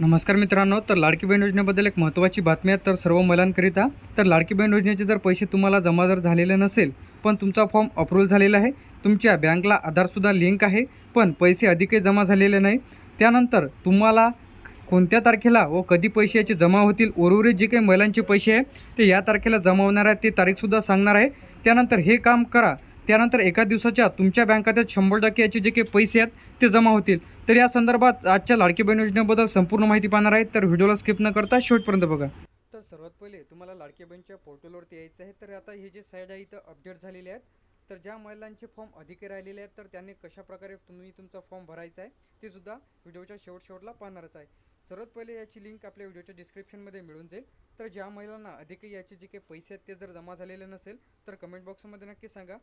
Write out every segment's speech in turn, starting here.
नमस्कार मित्रांनो तर लाडकी बहीण योजनेबद्दल एक महत्त्वाची बातमी आहे. तर सर्व महिलांकरिता तर लाडकी बहीण योजनेचे जर पैसे तुम्हाला जमा जर झालेले नसेल पण तुमचा फॉर्म अप्रूव्हल झालेला आहे. तुमच्या बँकला आधारसुद्धा लिंक आहे पण पैसे अधिकही जमा झालेले नाही. त्यानंतर तुम्हाला कोणत्या तारखेला व कधी पैसे याचे जमा होतील उर्वरित जे काही महिलांचे पैसे आहे ते या तारखेला जमा होणार आहे ते तारीखसुद्धा सांगणार आहे. त्यानंतर हे काम करा. त्यानंतर एका दिवसाच्या तुमच्या बँक खात्यात शंभर टक्के याचे जे काही पैसे आहेत ते जमा होतील. तर या संदर्भात आजच्या लाडकी बहीण योजनेबद्दल संपूर्ण माहिती पाहणार आहे. तर व्हिडिओला स्किप न करता शेवटपर्यंत बघा. तर सर्वात पहिले तुम्हाला लाडकी बहीणच्या पोर्टलवरती यायचं आहे. तर आता हे जे साईड आहे इथं अपडेट झालेले आहेत. तर ज्या महिलांचे फॉर्म अधिक राहिलेले आहेत तर त्यांनी कशा प्रकारे तुम्ही तुमचा फॉर्म भरायचा आहे ते सुद्धा व्हिडिओच्या शेवट शेवटला पाहणारच आहे. सर्वात पहिले याची लिंक आपल्या व्हिडिओच्या डिस्क्रिप्शनमध्ये मिळून जाईल. तर ज्या महिलांना अधिक याचे जे काही पैसे आहेत ते जर जमा झालेले नसेल तर कमेंट बॉक्समध्ये नक्की सांगा.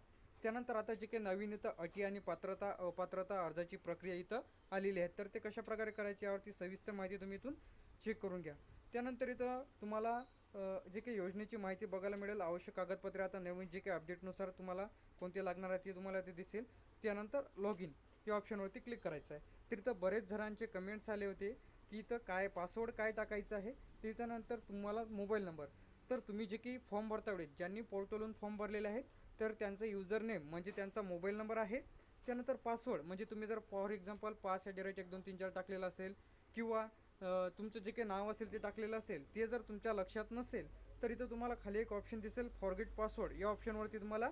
त्यानंतर आता जे काही नवीन इथं अटी आणि पात्रता अपात्रता अर्जाची प्रक्रिया इथं आलेली आहे. तर ते कशाप्रकारे करायची यावरती सविस्तर माहिती तुम्ही इथून चेक करून घ्या. त्यानंतर इथं तुम्हाला जे काही योजनेची माहिती बघायला मिळेल आवश्यक कागदपत्रे आता नवीन जे काही अपडेटनुसार तुम्हाला कोणते लागणार आहे ते तुम्हाला ते दिसेल. त्यानंतर लॉग इन या ऑप्शनवरती क्लिक करायचं आहे. तर इथं बरेच जणांचे कमेंट्स आले होते की इथं काय पासवर्ड काय टाकायचं आहे. ते त्यानंतर तुम्हाला मोबाईल नंबर तर तुम्ही जे काही फॉर्म भरता वेळेस ज्यांनी पोर्टलवरून फॉर्म भरलेले आहेत तर त्यांचं युजर नेम म्हणजे त्यांचा मोबाईल नंबर आहे. त्यानंतर पासवर्ड म्हणजे तुम्ही जर for example pass at the rate एक दोन तीन चार टाकलेलं असेल किंवा तुमचं जे काही नाव असेल ते टाकलेलं असेल ते जर तुमच्या लक्षात नसेल तर इथं तुम्हाला खाली एक ऑप्शन दिसेल फॉरगेट पासवर्ड या ऑप्शनवरती तुम्हाला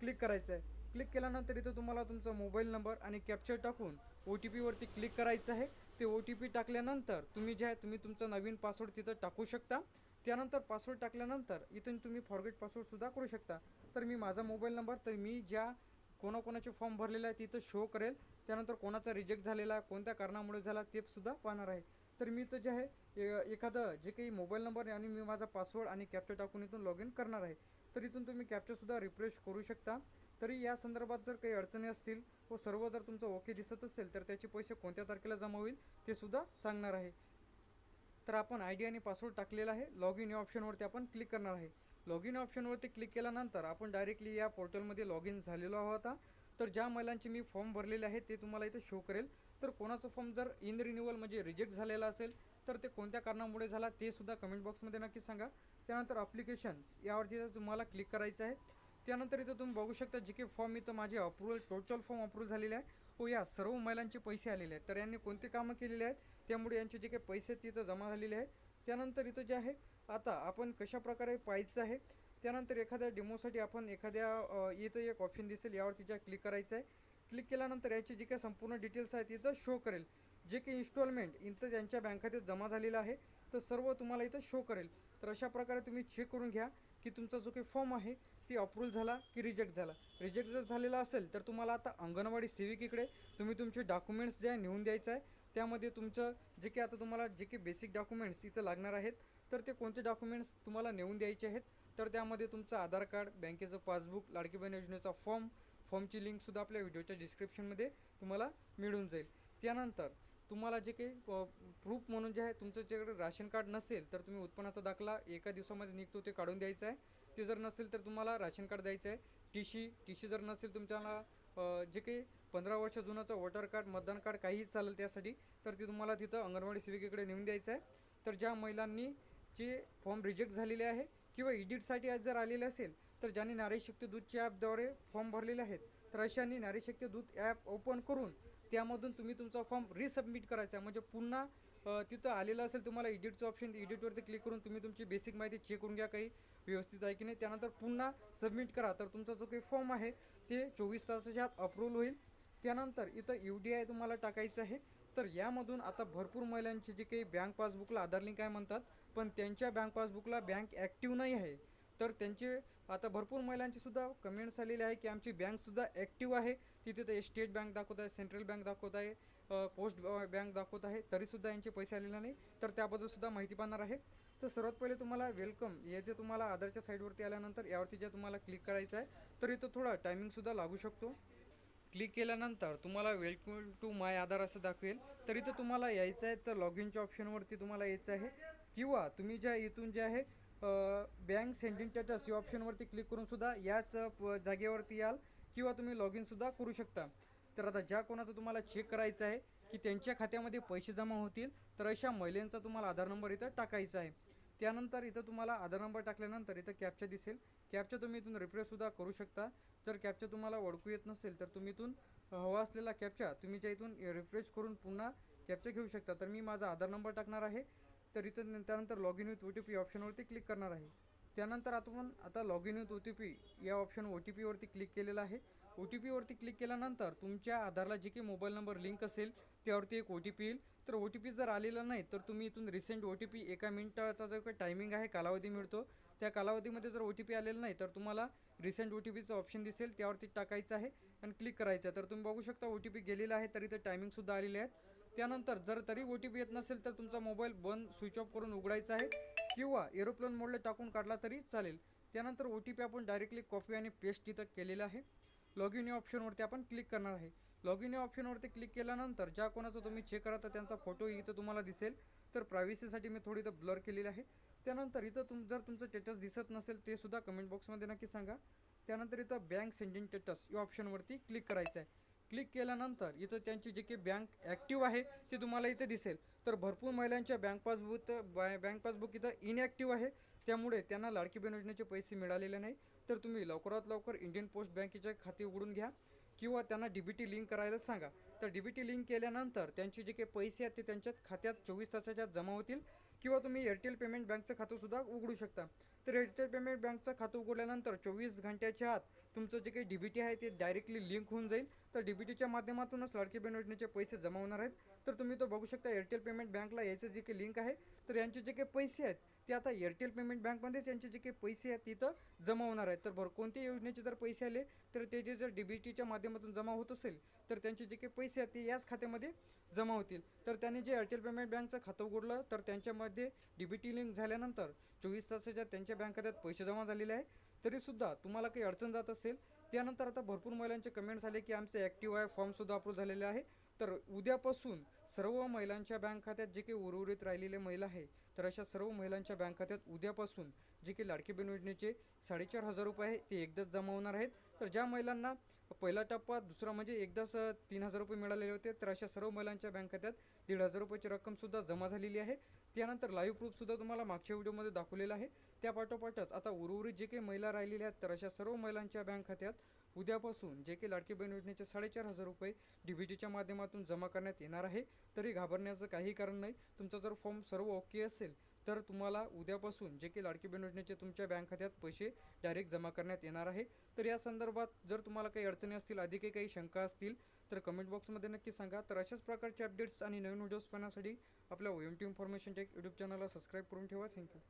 क्लिक करायचं आहे क्लिक केल्यानंतर इथं तुम्हाला तुमचा मोबाईल नंबर आणि कॅप्चर टाकून ओ टी पीवरती क्लिक करायचं आहे. ते ओ टी पी टाकल्यानंतर तुम्ही जे आहे तुम्ही तुमचा नवीन पासवर्ड तिथं टाकू शकता. त्यानंतर पासवर्ड टाकल्यानंतर इथून तुम्ही फॉरगेट पासवर्डसुद्धा करू शकता. तर मी माझा मोबाईल नंबर तर मी ज्या कोणाकोणाचे फॉर्म भरलेले आहे तिथं शो करेल. त्यानंतर कोणाचा रिजेक्ट झालेला कोणत्या कारणामुळे झाला ते सुद्धा पाहणार आहे. तर मी तर जे आहे ए- एखादं जे काही मोबाईल नंबर आणि मी माझा पासवर्ड आणि कॅप्चर टाकून इथून लॉग इन करणार आहे. तर इथून तुम्ही कॅप्चरसुद्धा रिफ्रेश करू शकता. तरी या संदर्भात जर काही अडचणी असतील व सर्व जर तुमचं ओके दिसत असेल तर त्याचे पैसे कोणत्या तारखेला जमा होईल ते सुद्धा सांगणार आहे. तर आपण आय डी आणि पासवर्ड टाकलेला आहे. लॉग इन या ऑप्शनवरती आपण क्लिक करणार आहे. लॉग इन ऑप्शनवरती क्लिक केल्यानंतर आपण डायरेक्टली या पोर्टलमध्ये लॉग इन झालेलो आहोत. आता. तर ज्या महिलांचे मी फॉर्म भरलेले आहे ते तुम्हाला इथे शो करेल. तर कोणाचं फॉर्म जर इन रिन्युअल म्हणजे रिजेक्ट झालेला असेल तर ते कोणत्या कारणामुळे झाला ते सुद्धा कमेंट बॉक्समध्ये नक्की सांगा. त्यानंतर अप्लिकेशन्स यावरती जर तुम्हाला क्लिक करायचं आहे त्यानंतर इथं तुम्ही बघू शकता जे की फॉर्म इथं माझे अप्रुव्हल टोटल फॉर्म अप्रूव्ह झालेले आहे. हो या सर्व महिलांचे पैसे आलेले आहेत. तर यांनी कोणते कामं केलेले आहेत? त्यामुळे यांचे जे काही पैसे आहेत तिथं जमा झालेले आहेत. त्यानंतर इथं जे आहे आता आपण कशा प्रकारे पाहायचं आहे? त्यानंतर एखाद्या डेमोसाठी आपण एखाद्या इथं एक ऑप्शन दिसेल. यावर तिच्या क्लिक करायचं आहे क्लिक केल्यानंतर याची जी काही संपूर्ण डिटेल्स आहेत इथं शो करेल. जे काही इन्स्टॉलमेंट इथं त्यांच्या बँक खात्यात जमा झालेलं आहे तर सर्व तुम्हाला इथं शो करेल. तर अशा प्रकारे तुम्ही चेक करून घ्या की तुमचा जो काही फॉर्म आहे ती अप्रूव्ह झाला की रिजेक्ट झाला. रिजेक्ट जर झालेला असेल तर तुम्हाला आता अंगणवाडी सेविकेकडे तुम्ही तुमचे डॉक्युमेंट्स जे आहे नेऊन द्यायचं आहे. त्यामध्ये तुमचं जे काही आता तुम्हाला जे काही बेसिक डॉक्युमेंट्स इथं लागणार आहेत तर ते कोणते डॉक्युमेंट्स तुम्हाला नेऊन द्यायचे आहेत? तर त्यामध्ये तुमचं आधार कार्ड बँकेचं पासबुक लाडकी बहीण योजनेचा फॉर्म फॉर्मची लिंकसुद्धा आपल्या व्हिडिओच्या डिस्क्रिप्शनमध्ये तुम्हाला मिळून जाईल. त्यानंतर तुम्हाला जे काही प्रूफ म्हणून जे आहे तुमच्याकडे राशन कार्ड नसेल तर तुम्ही उत्पन्नाचा दाखला एका दिवसामध्ये निघतो ते काढून द्यायचं आहे. ते जर नसेल तर तुम्हाला राशन कार्ड द्यायचं आहे. टी शी टी शी जर नसेल तुमच्याला जे काही पंधरा वर्ष जुनाचं वॉटर कार्ड मतदान कार्ड काहीही चालेल त्यासाठी तर ते तुम्हाला तिथं अंगणवाडी सेविकेकडे नेऊन द्यायचं आहे. तर ज्या महिलांनी जे फॉर्म रिजेक्ट झालेले आहे किंवा इडिटसाठी आज जर आलेले असेल तर ज्यांनी नारी शक्ती दूधच्या ॲपद्वारे फॉर्म भरलेले आहेत तर अशांनी नारी शक्ती दूध ॲप ओपन करून त्यामधून तुम्ही तुमचा फॉर्म रिसबमिट करायचा आहे. म्हणजे पुन्हा तिथं आलेलं असेल तुम्हाला एडिटचं ऑप्शन एडिटवरती क्लिक करून तुम्ही तुमची बेसिक माहिती चेक करून घ्या काही व्यवस्थित आहे की नाही. त्यानंतर पुन्हा सबमिट करा. तर तुमचा जो काही फॉर्म आहे ते चोवीस तासाच्या आत अप्रूव्हल होईल. त्यानंतर इथं यू डी आय तुम्हाला टाकायचं आहे. तर यामधून आता भरपूर महिलांचे जे काही बँक पासबुकला आधार लिंक आहे म्हणतात पण त्यांच्या बँक पासबुकला बँक ॲक्टिव्ह नाही आहे. तर त्यांचे आता भरपूर महिलांचीसुद्धा कमेंट्स आलेले आहे की आमची बँकसुद्धा ॲक्टिव्ह आहे. तिथे ते स्टेट बँक दाखवत आहे सेंट्रल बँक दाखवत आहे पोस्ट बँक दाखवत आहे. तरीसुद्धा यांचे पैसे आलेले नाही. तर त्याबद्दलसुद्धा माहिती पाहणार आहे. तर सर्वात पहिले तुम्हाला वेलकम येथे तुम्हाला आधारच्या साईडवरती आल्यानंतर यावरती जे तुम्हाला क्लिक करायचं आहे तर इथं थोडा टायमिंगसुद्धा लागू शकतो. क्लिक केल्यानंतर तुम्हाला वेलकम टू माय आधार असं दाखवेल. तर इथं तुम्हाला यायचं आहे तर लॉग इनच्या ऑप्शनवरती तुम्हाला यायचं आहे. किंवा तुम्ही ज्या इथून जे आहे बँक सेंडिंग स्टेटस या ऑप्शनवरती क्लिक करून सुद्धा याच प- जागेवरती याल किंवा तुम्ही लॉग इनसुद्धा करू शकता. तर आता ज्या कोणाचं तुम्हाला चेक करायचं आहे की त्यांच्या खात्यामध्ये पैसे जमा होतील तर अशा महिलेंचा तुम्हाला आधार नंबर इथं टाकायचा आहे. त्यानंतर इथं तुम्हाला आधार नंबर टाकल्यानंतर इथं कॅपचा दिसेल. कॅपचा तुम्ही इथून रिफ्रेशसुद्धा करू शकता. जर कॅपचा तुम्हाला ओळखू येत नसेल तर तुम्ही इथून हवा असलेला कॅपचा तुम्ही ज्या इथून रिफ्रेश करून पुन्हा कॅपचा घेऊ शकता. तर मी माझा आधार नंबर टाकणार आहे. तर इथं त्यानंतर log in with O T P ऑप्शनवरती click करणार आहे त्यानंतर आपण आता log in with O T P या ऑप्शन ओ टी पीवरती क्लिक केलेलं आहे ओ टी पीवरती क्लिक केल्यानंतर तुमच्या आधारला जे काही मोबाईल नंबर लिंक असेल त्यावरती एक ओ टी पी येईल तर ओ टी पी जर आलेला नाही तर तुम्ही इथून रिसेंट ओ टी पी एका मिनटाचा जो काही टायमिंग आहे कालावधी मिळतो त्या कालावधीमध्ये जर ओ टी पी आलेला नाही तर तुम्हाला रिसेंट ओ टी पीचं ऑप्शन दिसेल त्यावरती टाकायचं आहे आणि क्लिक करायचं आहे तर तुम्ही बघू शकता ओ टी पी गेलेला आहे तर इथं टायमिंगसुद्धा आलेले आहेत त्यानंतर जर तरी ओ टी पी येत नसेल तर तुमचा मोबाईल बंद स्विच ऑफ करून उघडायचा आहे किंवा एरोप्लेन मोडला टाकून काढला तरी चालेल. त्यानंतर ओ टी पी आपण डायरेक्टली कॉपी आणि पेस्ट तिथं केलेलं आहे. लॉग इन या ऑप्शनवरती आपण क्लिक करणार आहे. लॉग इन या ऑप्शनवरती क्लिक केल्यानंतर ज्या कोणाचा तुम्ही चेक करा तर त्यांचा फोटो इथं तुम्हाला दिसेल. तर प्रायव्हसीसाठी मी थोडी इथं ब्लर केलेली आहे. त्यानंतर इथं तुम जर तुमचं स्टेटस दिसत नसेल ते सुद्धा कमेंट बॉक्समध्ये नक्की सांगा. त्यानंतर इथं बँक सेंडिंग स्टेटस या ऑप्शनवरती क्लिक करायचं आहे. क्लिक केल्यानंतर इथं त्यांची जे काही बँक ॲक्टिव्ह आहे ते तुम्हाला इथे दिसेल. तर भरपूर महिलांच्या बँक पासबुक बँक पासबुक इथं इनॲक्टिव्ह आहे. त्यामुळे त्यांना लाडकी बहीण योजनेचे पैसे मिळालेले नाही. तर तुम्ही लवकरात लवकर इंडियन पोस्ट बँकेचे खाते उघडून घ्या किंवा त्यांना डी बी टी लिंक करायला सांगा. तर डी बी टी लिंक केल्यानंतर त्यांचे जे काही पैसे आहेत ते त्यांच्या खात्यात चोवीस तासाच्या जमा होतील. किंवा तुम्ही एअरटेल पेमेंट बँकचं खातंसुद्धा उघडू शकता. तर एअरटेल पेमेंट बँकचं खातं उघडल्यानंतर चोवीस घंट्याच्या आत तुमचं जे काही डी बी टी आहे ते डायरेक्टली लिंक होऊन जाईल. तर डी बी टीच्या माध्यमातूनच लाडकी बहीण योजनेचे पैसे जमा होणार आहेत. तर तुम्ही तो बघू शकता एअरटेल पेमेंट बँकला याचं जे काही लिंक आहे तर यांचे जे काही पैसे आहेत ते आता एअरटेल पेमेंट बँकमध्येच यांचे जे काही पैसे आहेत तिथं जमा होणार आहेत. तर भर कोणत्याही योजनेचे जर पैसे आले तर ते जे जर डी बी टीच्या माध्यमातून जमा होत असेल तर त्यांचे जे काही पैसे आहेत ते याच खात्यामध्ये जमा होतील. तर त्यांनी जे एअरटेल पेमेंट बँकचं खातं उघडलं तर त्यांच्यामध्ये डी बी टी लिंक झाल्यानंतर चोवीस तासाच्या त्यांच्या बँक खात्यात पैसे जमा झालेले आहे. तरीसुद्धा तुम्हाला काही अडचण जात असेल त्यानंतर आता भरपूर महिलांचे कमेंट्स आले की आमचे ॲक्टिव्ह आहे फॉर्मसुद्धा अप्रूव्ह झालेले आहे. तर उद्यापासून सर्व महिलांच्या बँक खात्यात जे काही उर्वरित राहिलेले महिला आहे तर अशा सर्व महिलांच्या बँक खात्यात उद्यापासून जे काही लाडकी बहीण योजनेचे साडेचार हजार रुपये आहे ते एकदाच जमा होणार आहेत. तर ज्या महिलांना पहिला टप्पा दुसरा म्हणजे एकदाच तीन हजार रुपये मिळालेले होते तर अशा सर्व महिलांच्या बँक खात्यात दीड हजार रुपयाची रक्कमसुद्धा जमा झालेली आहे. त्यानंतर लाईव्ह प्रूफसुद्धा तुम्हाला मागच्या व्हिडिओमध्ये दाखवलेला आहे. त्या पाठोपाठच आता उर्वरित जे काही महिला राहिलेल्या आहेत तर अशा सर्व महिलांच्या बँक खात्यात उद्यापासून जे काही लाडकी बहीण योजनेचे साडेचार हजार रुपये डी बी माध्यमातून जमा करण्यात येणार आहे. तरी घाबरण्याचं काही कारण नाही. तुमचा जर फॉर्म सर्व ओके असेल तर तुम्हाला उद्यापासून जे की लाडकी बहीण योजनेचे तुमच्या बँक खात्यात पैसे डायरेक्ट जमा करण्यात येणार आहे. तर या संदर्भात जर तुम्हाला काही अडचणी असतील अधिकही काही शंका असतील तर कमेंट बॉक्समध्ये नक्की सांगा. तर अशाच प्रकारचे अपडेट्स आणि नवीन व्हिडिओज पाहण्यासाठी आपल्या O M T information tech YouTube चॅनलला सबस्क्राईब करून ठेवा. Thank you